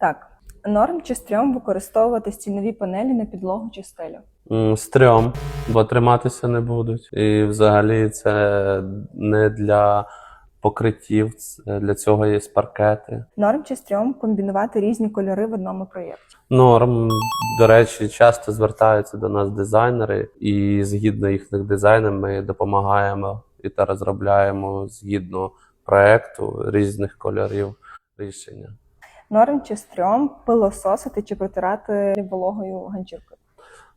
Так, норм чи стрьом використовувати стінові панелі на підлогу чи стелю? М, Стрьом, бо триматися не будуть. І взагалі це не для покриттів, це- для цього є паркети. Норм чи стрьом комбінувати різні кольори в одному проєкті? Норм, до речі, часто звертаються до нас дизайнери, і згідно їхніх дизайнів ми допомагаємо і та розробляємо згідно проекту різних кольорів рішення. Норм чи стрьом пилососити чи протирати вологою ганчіркою?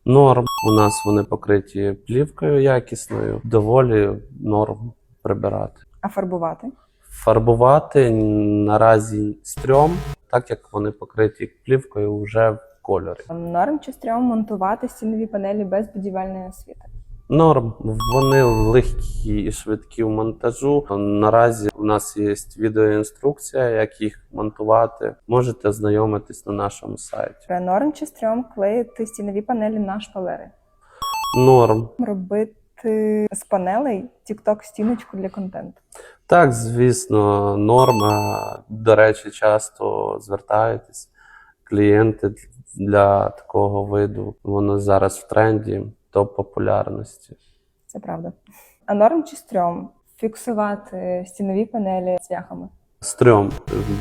Норм у нас вони покриті плівкою якісною, доволі норм прибирати. А фарбувати? Фарбувати наразі стрьом, так як вони покриті плівкою вже в кольорі. Норм чи стрьом монтувати стінові панелі без будівельної освіти? Норм, вони легкі і швидкі в монтажу. Наразі у нас є відеоінструкція, як їх монтувати. Можете ознайомитись на нашому сайті. Норм чи стрьом клеїти стінові панелі на шпалери? Норм. Робити з панелей TikTok стіночку для контенту. Так, звісно, норма. До речі, часто звертаєтесь клієнти для такого виду. Воно зараз в тренді топ популярності. Це правда. А норм чи стрьом фіксувати стінові панелі цвяхами? Стрьом.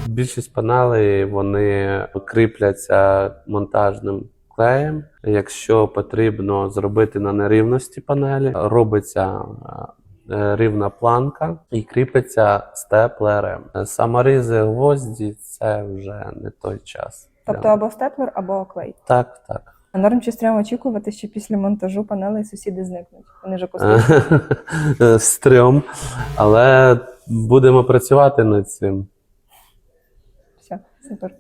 Більшість панелей вони кріпляться монтажним клеєм. Якщо потрібно зробити на нерівності панелі, робиться е, рівна планка і кріпиться степлером. Саморізи гвозді це вже не той час. Тобто або степлер, або клей. Так, так. А норм чи стрьом очікувати, що після монтажу панелей сусіди зникнуть. Вони ж акустичні. Стрьом. Але будемо працювати над цим. Все, супер.